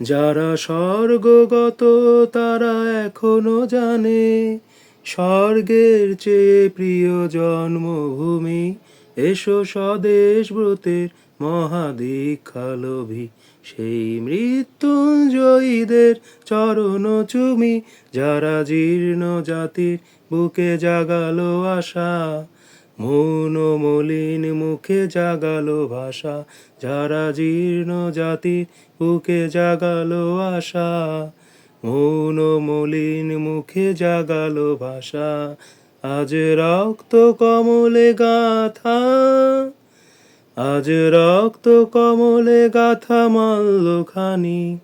যারা স্বর্গগত তারা এখনও জানে, স্বর্গের চেয়ে প্রিয় জন্মভূমি। এসো স্বদেশ ব্রতের মহাদীক্ষালোভী। সেই মৃত্যুঞ্জয়ীদের চরণ চুমি, যারা জীর্ণ জাতির বুকে জাগালো আশা। মৌন মলিন মুখে জাগালো ভাষা, যারা জীর্ণ জাতির বুকে জাগালো আশা। মৌন মলিন মুখে জাগালো ভাষা, আজ রক্ত কমলে গাথা। আজ রক্ত কমলে গাথা মাল্যখানি,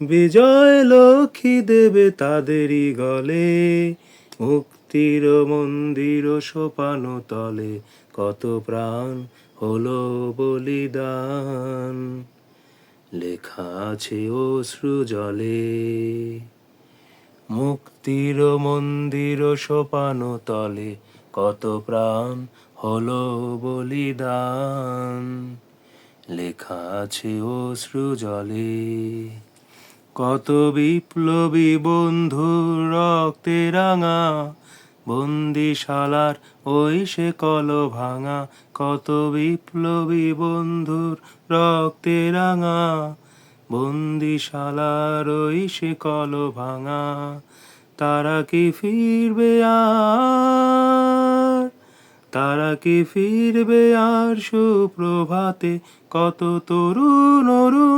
বিজয় লক্ষ্মী দেবে তাদেরই গলে। মুক্তির মন্দির সোপানো তলে, কত প্রাণ হলো বলিদান। লেখা আছে অশ্রু জলে। মুক্তির মন্দির সোপানো তলে, কত প্রাণ হলো বলিদান। লেখা আছে অশ্রু জলে। কত বিপ্লবী বন্ধু রক্তে রাঙা, বন্দিশালার ওই সে কল ভাঙা, কত বিপ্লবী বন্ধুর রক্তে রাঙা, বন্দিশালার ওই সে কল ভাঙা, তারা কি ফিরবে আর? তারা কি ফিরবে আর সুপ্রভাতে? কত তরুণ অরুণ